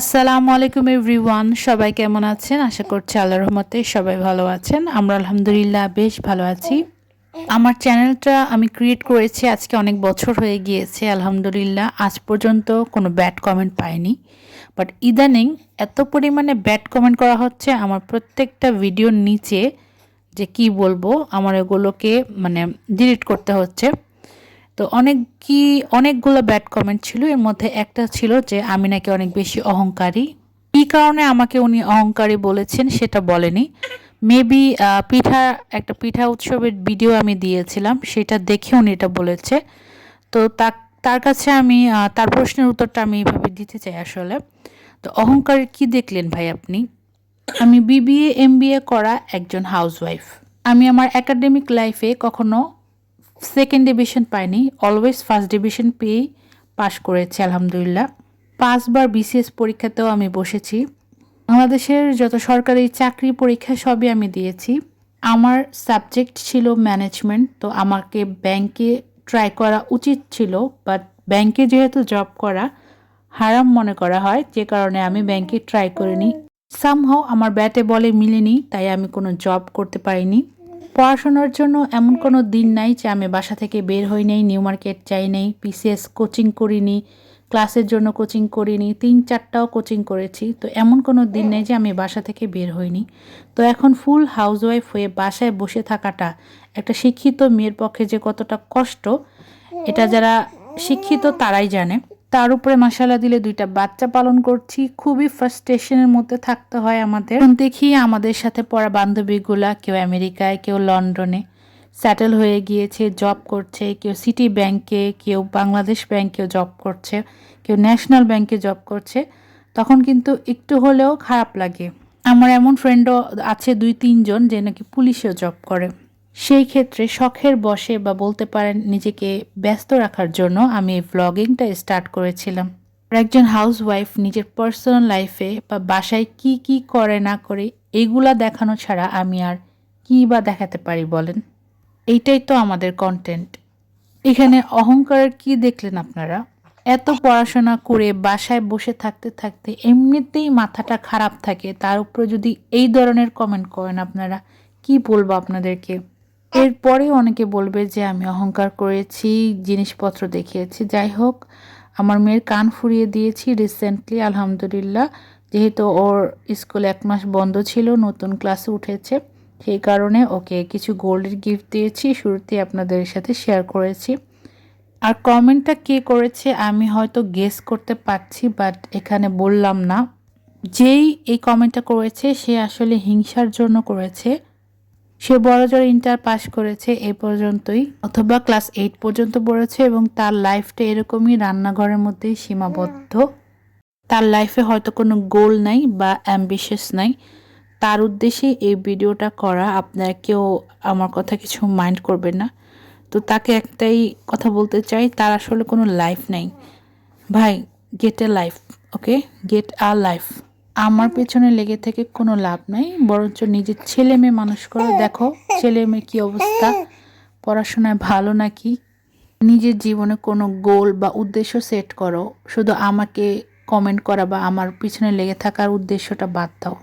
আসসালামু আলাইকুম এভরিওয়ান, সবাই কেমন আছেন? আশা করছি আল্লাহর রহমতে সবাই ভালো আছেন। আমরা আলহামদুলিল্লাহ বেশ ভালো আছি। আমার চ্যানেলটা আমি ক্রিয়েট করেছি, আজকে অনেক বছর হয়ে গিয়েছে, আলহামদুলিল্লাহ। আজ পর্যন্ত কোনো ব্যাড কমেন্ট পাইনি। বাট ইদানিং এত পরিমাণে ব্যাড কমেন্ট করা হচ্ছে, আমার প্রত্যেকটা ভিডিওর নিচে যে কি বলব, আমার এগুলোকে মানে ডিলিট করতে হচ্ছে। তো অনেক কি, অনেকগুলো ব্যাড কমেন্ট ছিল। এর মধ্যে একটা ছিল যে, আমি নাকি অনেক বেশি অহংকারী। কী কারণে আমাকে উনি অহংকারী বলেছেন সেটা বলেনি। মেবি পিঠা, একটা পিঠা উৎসবের ভিডিও আমি দিয়েছিলাম, সেটা দেখে উনি এটা বলেছে। তো তা- তার কাছে আমি তার প্রশ্নের উত্তরটা আমি এইভাবে দিতে চাই আসলে। তো অহংকার কি দেখলেন ভাই আপনি? আমি বিবিএ এমবিএ করা একজন হাউসওয়াইফ আমি আমার একাডেমিক লাইফে কখনো সেকেন্ড ডিভিশন পাইনি অলওয়েজ ফার্স্ট ডিভিশন পেয়েই পাশ করেছি, আলহামদুলিল্লাহ। পাঁচবার বিসিএস পরীক্ষাতেও আমি বসেছি। বাংলাদেশের যত সরকারি চাকরি পরীক্ষা সবই আমি দিয়েছি। আমার সাবজেক্ট ছিল ম্যানেজমেন্ট, তো আমাকে ব্যাংকে ট্রাই করা উচিত ছিল, বাট ব্যাংকে যেহেতু জব করা হারাম মনে করা হয়, যে কারণে আমি ব্যাংকে ট্রাই করিনি। সামহাও আমার ব্যাটে বলে মিলেনি, তাই আমি কোনো জব করতে পারিনি। পড়াশোনার জন্য এমন কোনো দিন নাই যে আমি বাসা থেকে বের হই নাই, নিউ মার্কেট যাই নাই পিসিএস কোচিং করিনি ক্লাসের জন্য কোচিং করিনি, তিন চারটাও কোচিং করেছি। তো এমন কোনো দিন নেই যে আমি বাসা থেকে বের হইনি। তো এখন ফুল হাউসওয়াইফ হয়ে বাসায় বসে থাকাটা একটা শিক্ষিত মেয়ের পক্ষে যে কতটা কষ্ট, এটা যারা শিক্ষিত তারাই জানে। তার উপরে মশালা দিলে দুইটা বাচ্চা পালন করছি। খুবই ফার্স্টেশনের মধ্যে থাকতে হয় আমাদের। দেখি আমাদের সাথে পড়া বান্ধবীগুলা কেউ আমেরিকায়, কেউ লন্ডনে সেটেল হয়ে গিয়েছে জব করছে, কেউ সিটি ব্যাংকে কেউ বাংলাদেশ ব্যাংকেও জব করছে, কেউ ন্যাশনাল ব্যাংকে জব করছে। তখন কিন্তু একটু হলেও খারাপ লাগে। আমার এমন ফ্রেন্ডও আছে দুই, তিনজন যে নাকি পুলিশেও জব করে। সেই ক্ষেত্রে শখের বসে বা বলতে পারেন নিজেকে ব্যস্ত রাখার জন্য আমি এই ভ্লগিংটা স্টার্ট করেছিলাম। একজন হাউস ওয়াইফ নিজের পার্সোনাল লাইফে বা বাসায় কি কি করে, না করে এইগুলা দেখানো ছাড়া আমি আর কী বা দেখাতে পারি বলেন? এইটাই তো আমাদের কন্টেন্ট এখানে অহংকারের কি দেখলেন আপনারা? এত পড়াশোনা করে বাসায় বসে থাকতে থাকতে এমনিতেই মাথাটা খারাপ থাকে। তার উপরে যদি এই ধরনের কমেন্ট করেন আপনারা, কি বলব আপনাদেরকে? এরপরে অনেকে বলবে যে আমি অহংকার করেছি, জিনিসপত্র দেখিয়েছি। যাই হোক, আমার মেয়ের কান ফুরিয়ে দিয়েছি রিসেন্টলি আলহামদুলিল্লাহ। যেহেতু ওর স্কুল এক মাস বন্ধ ছিল, নতুন ক্লাসে উঠেছে, সেই কারণে ওকে কিছু গোল্ডের গিফট দিয়েছি, শুরুতেই আপনাদের সাথে শেয়ার করেছি। আর কমেন্টটা কে করেছে আমি হয়তো গেস করতে পারছি বাট এখানে বললাম না। যেই এই কমেন্টটা করেছে, সে আসলে হিংসার জন্য করেছে। সে বড়জোর ইন্টার পাস করেছে এ পর্যন্তই, অথবা ক্লাস এইট পর্যন্ত পড়েছে এবং তার লাইফটা এরকমই রান্নাঘরের মধ্যেই সীমাবদ্ধ। তার লাইফে হয়তো কোনো গোল নাই বা অ্যাম্বিশিয়াস নাই। তার উদ্দেশ্যে এই ভিডিওটা করা, আপনারা কেউ আমার কথা কিছু মাইন্ড করবেন না। তো তাকে একটাই কথা বলতে চাই, তার আসলে কোনো লাইফ নেই। ভাই get a life okay get a life আমার পেছনে লেগে থেকে কোনো লাভ নাই, বরঞ্চ নিজের ছেলে মেয়ে মানুষ করে। দেখো, ছেলে মেয়ে কী অবস্থা? পড়াশোনায় ভালো নাকি? নিজের জীবনে কোনো গোল বা উদ্দেশ্য সেট করো। শুধু আমাকে কমেন্ট করা বা আমার পিছনে লেগে থাকার উদ্দেশ্যটা বাদ দাও।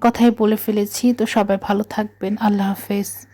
কথাই বলে ফেলেছি, তো সবাই ভালো থাকবেন। আল্লাহ হাফেজ।